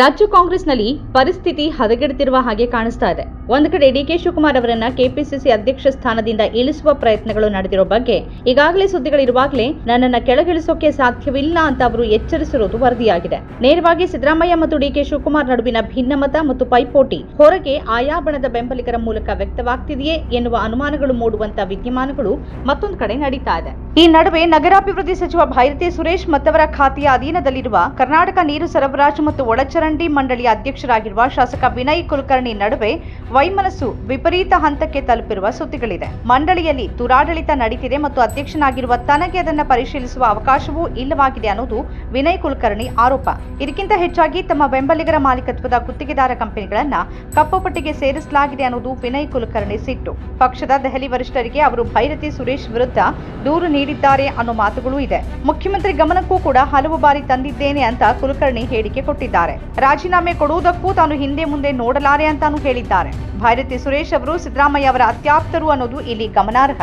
ರಾಜ್ಯ ಕಾಂಗ್ರೆಸ್ನಲ್ಲಿ ಪರಿಸ್ಥಿತಿ ಹದಗೆಡುತ್ತಿರುವ ಹಾಗೆ ಕಾಣಿಸ್ತಾ ಇದೆ. ಒಂದು ಕಡೆ ಡಿಕೆ ಶಿವಕುಮಾರ್ ಅವರನ್ನ ಕೆಪಿಸಿಸಿ ಅಧ್ಯಕ್ಷ ಸ್ಥಾನದಿಂದ ಇಳಿಸುವ ಪ್ರಯತ್ನಗಳು ನಡೆದಿರೋ ಬಗ್ಗೆ ಈಗಾಗಲೇ ಸುದ್ದಿಗಳಿರುವಾಗಲೇ ನನ್ನನ್ನ ಕೆಳಗಿಳಿಸೋಕೆ ಸಾಧ್ಯವಿಲ್ಲ ಅಂತ ಅವರು ಎಚ್ಚರಿಸಿರುವುದು ವರದಿಯಾಗಿದೆ. ನೇರವಾಗಿ ಸಿದ್ದರಾಮಯ್ಯ ಮತ್ತು ಡಿಕೆ ಶಿವಕುಮಾರ್ ನಡುವಿನ ಭಿನ್ನಮತ ಮತ್ತು ಪೈಪೋಟಿ ಹೊರಗೆ ಆಯಾ ಬಣದ ಬೆಂಬಲಿಗರ ಮೂಲಕ ವ್ಯಕ್ತವಾಗ್ತಿದೆಯೇ ಎನ್ನುವ ಅನುಮಾನಗಳು ಮೂಡುವಂತಹ ವಿದ್ಯಮಾನಗಳು ಮತ್ತೊಂದು ಕಡೆ ನಡೀತಾ ಇದೆ. ಈ ನಡುವೆ ನಗರಾಭಿವೃದ್ಧಿ ಸಚಿವ ಭೈರತಿ ಸುರೇಶ್ ಮತ್ತವರ ಖಾತೆಯ ಅಧೀನದಲ್ಲಿರುವ ಕರ್ನಾಟಕ ನೀರು ಸರಬರಾಜು ಮತ್ತು ಒಳಚರಂಡಿ ಮಂಡಳಿಯ ಅಧ್ಯಕ್ಷರಾಗಿರುವ ಶಾಸಕ ವಿನಯ್ ಕುಲಕರ್ಣಿ ನಡುವೆ ವೈಮನಸ್ಸು ವಿಪರೀತ ಹಂತಕ್ಕೆ ತಲುಪಿರುವ ಸುದ್ದಿಗಳಿದೆ. ಮಂಡಳಿಯಲ್ಲಿ ದುರಾಡಳಿತ ನಡೀತಿದೆ ಮತ್ತು ಅಧ್ಯಕ್ಷನಾಗಿರುವ ತನಗೆ ಅದನ್ನು ಪರಿಶೀಲಿಸುವ ಅವಕಾಶವೂ ಇಲ್ಲವಾಗಿದೆ ಅನ್ನೋದು ವಿನಯ್ ಕುಲಕರ್ಣಿ ಆರೋಪ. ಇದಕ್ಕಿಂತ ಹೆಚ್ಚಾಗಿ ತಮ್ಮ ಬೆಂಬಲಿಗರ ಮಾಲೀಕತ್ವದ ಗುತ್ತಿಗೆದಾರ ಕಂಪನಿಗಳನ್ನ ಕಪ್ಪು ಪಟ್ಟಿಗೆ ಸೇರಿಸಲಾಗಿದೆ ಅನ್ನೋದು ವಿನಯ್ ಕುಲಕರ್ಣಿ ಸಿಟ್ಟು. ಪಕ್ಷದ ದೆಹಲಿ ವರಿಷ್ಠರಿಗೆ ಅವರು ಭೈರತಿ ಸುರೇಶ್ ವಿರುದ್ಧ ದೂರು ನೀಡಿದ್ದಾರೆ ಅನ್ನೋ ಮಾತುಗಳೂ ಇದೆ. ಮುಖ್ಯಮಂತ್ರಿ ಗಮನಕ್ಕೂ ಕೂಡ ಹಲವು ಬಾರಿ ತಂದಿದ್ದೇನೆ ಅಂತ ಕುಲಕರ್ಣಿ ಹೇಳಿಕೆ ಕೊಟ್ಟಿದ್ದಾರೆ. ರಾಜೀನಾಮೆ ಕೊಡುವುದಕ್ಕೂ ತಾನು ಹಿಂದೆ ಮುಂದೆ ನೋಡಲಾರೆ ಅಂತಾನೂ ಹೇಳಿದ್ದಾರೆ. ಭೈರತಿ ಸುರೇಶ್ ಅವರು ಸಿದ್ದರಾಮಯ್ಯ ಅವರ ಅತ್ಯಾಪ್ತರು ಅನ್ನೋದು ಇಲ್ಲಿ ಗಮನಾರ್ಹ.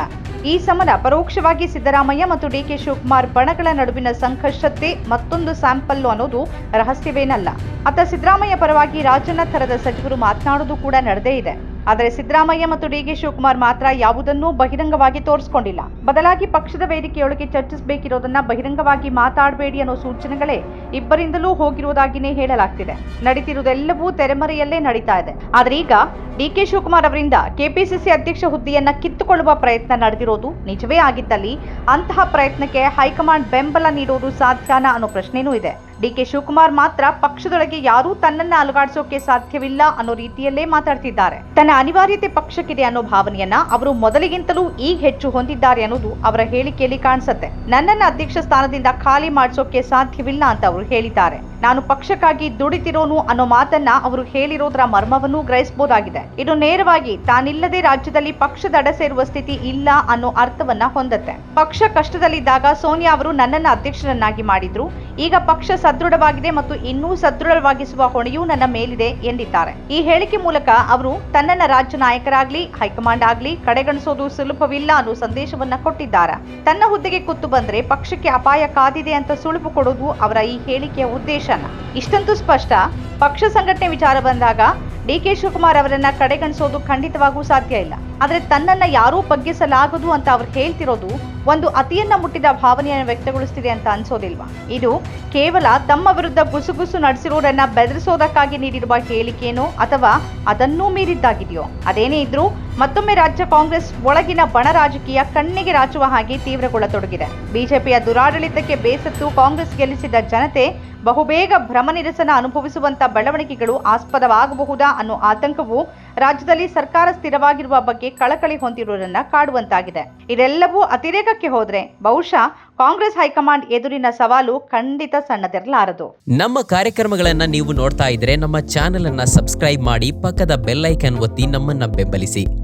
ಈ ಸಮರ ಪರೋಕ್ಷವಾಗಿ ಸಿದ್ದರಾಮಯ್ಯ ಮತ್ತು ಡಿಕೆ ಶಿವಕುಮಾರ್ ಬಣಗಳ ನಡುವಿನ ಸಂಘರ್ಷತೆ ಮತ್ತೊಂದು ಸ್ಯಾಂಪಲ್ ಅನ್ನೋದು ರಹಸ್ಯವೇನಲ್ಲ. ಅತ್ತ ಸಿದ್ದರಾಮಯ್ಯ ಪರವಾಗಿ ರಾಜನ ಥರದ ಸಚಿವರು ಮಾತನಾಡೋದು ಕೂಡ ನಡೆದೇ ಇದೆ. ಆದರೆ ಸಿದ್ದರಾಮಯ್ಯ ಮತ್ತು ಡಿಕೆ ಶಿವಕುಮಾರ್ ಮಾತ್ರ ಯಾವುದನ್ನೂ ಬಹಿರಂಗವಾಗಿ ತೋರಿಸಿಕೊಂಡಿಲ್ಲ. ಬದಲಾಗಿ ಪಕ್ಷದ ವೇದಿಕೆಯೊಳಗೆ ಚರ್ಚಿಸಬೇಕಿರೋದನ್ನ ಬಹಿರಂಗವಾಗಿ ಮಾತಾಡಬೇಡಿ ಅನ್ನೋ ಸೂಚನೆಗಳೇ ಇಬ್ಬರಿಂದಲೂ ಹೋಗಿರುವುದಾಗಿನೇ ಹೇಳಲಾಗ್ತಿದೆ. ನಡೀತಿರುವುದೆಲ್ಲವೂ ತೆರೆಮರೆಯಲ್ಲೇ ನಡೀತಾ ಇದೆ. ಆದರೆ ಈಗ ಡಿಕೆ ಶಿವಕುಮಾರ್ ಅವರಿಂದ ಕೆಪಿಸಿಸಿ ಅಧ್ಯಕ್ಷ ಹುದ್ದೆಯನ್ನ ಕಿತ್ತುಕೊಳ್ಳುವ ಪ್ರಯತ್ನ ನಡೆದಿರೋದು ನಿಜವೇ ಆಗಿದ್ದಲ್ಲಿ ಅಂತಹ ಪ್ರಯತ್ನಕ್ಕೆ ಹೈಕಮಾಂಡ್ ಬೆಂಬಲ ನೀಡೋದು ಸಾಧ್ಯನಾ ಅನ್ನೋ ಪ್ರಶ್ನೆನೂ ಇದೆ. ಡಿಕೆ ಶಿವಕುಮಾರ್ ಮಾತ್ರ ಪಕ್ಷದೊಳಗೆ ಯಾರೂ ತನ್ನನ್ನ ಅಲುಗಾಡಿಸೋಕೆ ಸಾಧ್ಯವಿಲ್ಲ ಅನ್ನೋ ರೀತಿಯಲ್ಲೇ ಮಾತಾಡ್ತಿದ್ದಾರೆ. ತನ್ನ ಅನಿವಾರ್ಯತೆ ಪಕ್ಷಕ್ಕಿದೆ ಅನ್ನೋ ಭಾವನೆಯನ್ನ ಅವರು ಮೊದಲಿಗಿಂತಲೂ ಈಗ ಹೆಚ್ಚು ಹೊಂದಿದ್ದಾರೆ ಅನ್ನೋದು ಅವರ ಹೇಳಿಕೆಯಲ್ಲಿ ಕಾಣಿಸುತ್ತೆ. ನನ್ನನ್ನ ಅಧ್ಯಕ್ಷ ಸ್ಥಾನದಿಂದ ಖಾಲಿ ಮಾಡಿಸೋಕೆ ಸಾಧ್ಯವಿಲ್ಲ ಅಂತ ಅವರು ಹೇಳಿದ್ದಾರೆ. ನಾನು ಪಕ್ಷಕ್ಕಾಗಿ ದುಡಿತಿರೋನು ಅನ್ನೋ ಮಾತನ್ನ ಅವರು ಹೇಳಿರೋದ್ರ ಮರ್ಮವನ್ನು ಗ್ರಹಿಸಬಹುದಾಗಿದೆ ಇದು ನೇರವಾಗಿ ತಾನಿಲ್ಲದೆ ರಾಜ್ಯದಲ್ಲಿ ಪಕ್ಷದ ಅಡ ಸೇರುವ ಸ್ಥಿತಿ ಇಲ್ಲ ಅನ್ನೋ ಅರ್ಥವನ್ನ ಹೊಂದತ್ತೆ. ಪಕ್ಷ ಕಷ್ಟದಲ್ಲಿದ್ದಾಗ ಸೋನಿಯಾ ಅವರು ನನ್ನನ್ನ ಅಧ್ಯಕ್ಷರನ್ನಾಗಿ ಮಾಡಿದ್ರು. ಈಗ ಪಕ್ಷ ಸದೃಢವಾಗಿದೆ ಮತ್ತು ಇನ್ನೂ ಸದೃಢವಾಗಿಸುವ ಹೊಣೆಯೂ ನನ್ನ ಮೇಲಿದೆ ಎಂದಿದ್ದಾರೆ. ಈ ಹೇಳಿಕೆ ಮೂಲಕ ಅವರು ತನ್ನನ್ನ ರಾಜ್ಯ ನಾಯಕರಾಗ್ಲಿ, ಹೈಕಮಾಂಡ್ ಆಗ್ಲಿ ಕಡೆಗಣಿಸೋದು ಸುಲಭವಿಲ್ಲ ಅನ್ನೋ ಸಂದೇಶವನ್ನ ಕೊಟ್ಟಿದ್ದಾರೆ. ತನ್ನ ಹುದ್ದೆಗೆ ಕುತ್ತು ಬಂದ್ರೆ ಪಕ್ಷಕ್ಕೆ ಅಪಾಯ ಕಾದಿದೆ ಅಂತ ಸುಳುಪು ಕೊಡೋದು ಅವರ ಈ ಹೇಳಿಕೆಯ ಉದ್ದೇಶನ. ಇಷ್ಟಂತೂ ಸ್ಪಷ್ಟ, ಪಕ್ಷ ಸಂಘಟನೆ ವಿಚಾರ ಬಂದಾಗ ಡಿ ಕೆ ಶಿವಕುಮಾರ್ ಅವರನ್ನ ಕಡೆಗಣಿಸೋದು ಖಂಡಿತವಾಗೂ ಸಾಧ್ಯ ಇಲ್ಲ. ಆದ್ರೆ ತನ್ನನ್ನ ಯಾರೂ ಬಗ್ಗಿಸಲಾಗದು ಅಂತ ಅವ್ರು ಹೇಳ್ತಿರೋದು ಒಂದು ಅತಿಯನ್ನ ಮುಟ್ಟಿದ ಭಾವನೆಯನ್ನು ವ್ಯಕ್ತಗೊಳಿಸ್ತಿದೆ ಅಂತ ಅನ್ಸೋದಿಲ್ವಾ? ಇದು ಕೇವಲ ತಮ್ಮ ವಿರುದ್ಧ ಗುಸುಗುಸು ನಡೆಸಿರೋರನ್ನ ಬೆದರಿಸೋದಕ್ಕಾಗಿ ನೀಡಿರುವ ಹೇಳಿಕೆನೋ ಅಥವಾ ಅದನ್ನೂ ಮೀರಿದ್ದಾಗಿದೆಯೋ? ಅದೇನೇ ಇದ್ರೂ ಮತ್ತೊಮ್ಮೆ ರಾಜ್ಯ ಕಾಂಗ್ರೆಸ್ ಒಳಗಿನ ಬಣ ರಾಜಕೀಯ ಕಣ್ಣಿಗೆ ರಾಚುವ ಹಾಗೆ ತೀವ್ರಗೊಳ್ಳತೊಡಗಿದೆ. ಬಿಜೆಪಿಯ ದುರಾಡಳಿತಕ್ಕೆ ಬೇಸತ್ತು ಕಾಂಗ್ರೆಸ್ ಗೆಲ್ಲಿಸಿದ ಜನತೆ ಬಹುಬೇಗ ಭ್ರಮ ನಿರಸನ ಅನುಭವಿಸುವಂತ ಬೆಳವಣಿಗೆಗಳು ಆಸ್ಪದವಾಗಬಹುದಾ ಅನ್ನೋ ಆತಂಕವು ರಾಜ್ಯದಲ್ಲಿ ಸರ್ಕಾರ ಸ್ಥಿರವಾಗಿರುವ ಬಗ್ಗೆ ಕಳಕಳಿ ಹೊಂದಿರುವುದನ್ನ ಕಾಡುವಂತಾಗಿದೆ. ಇದೆಲ್ಲವೂ ಅತಿರೇಕಕ್ಕೆ ಹೋದ್ರೆ ಬಹುಶಃ ಕಾಂಗ್ರೆಸ್ ಹೈಕಮಾಂಡ್ ಎದುರಿನ ಸವಾಲು ಖಂಡಿತ ಸಣ್ಣದಿರಲಾರದು. ನಮ್ಮ ಕಾರ್ಯಕ್ರಮಗಳನ್ನ ನೀವು ನೋಡ್ತಾ ಇದ್ರೆ ನಮ್ಮ ಚಾನೆಲ್ ಅನ್ನ ಸಬ್ಸ್ಕ್ರೈಬ್ ಮಾಡಿ ಪಕ್ಕದ ಬೆಲ್ ಐಕನ್ ಒತ್ತಿ ನಮ್ಮನ್ನ ಬೆಂಬಲಿಸಿ.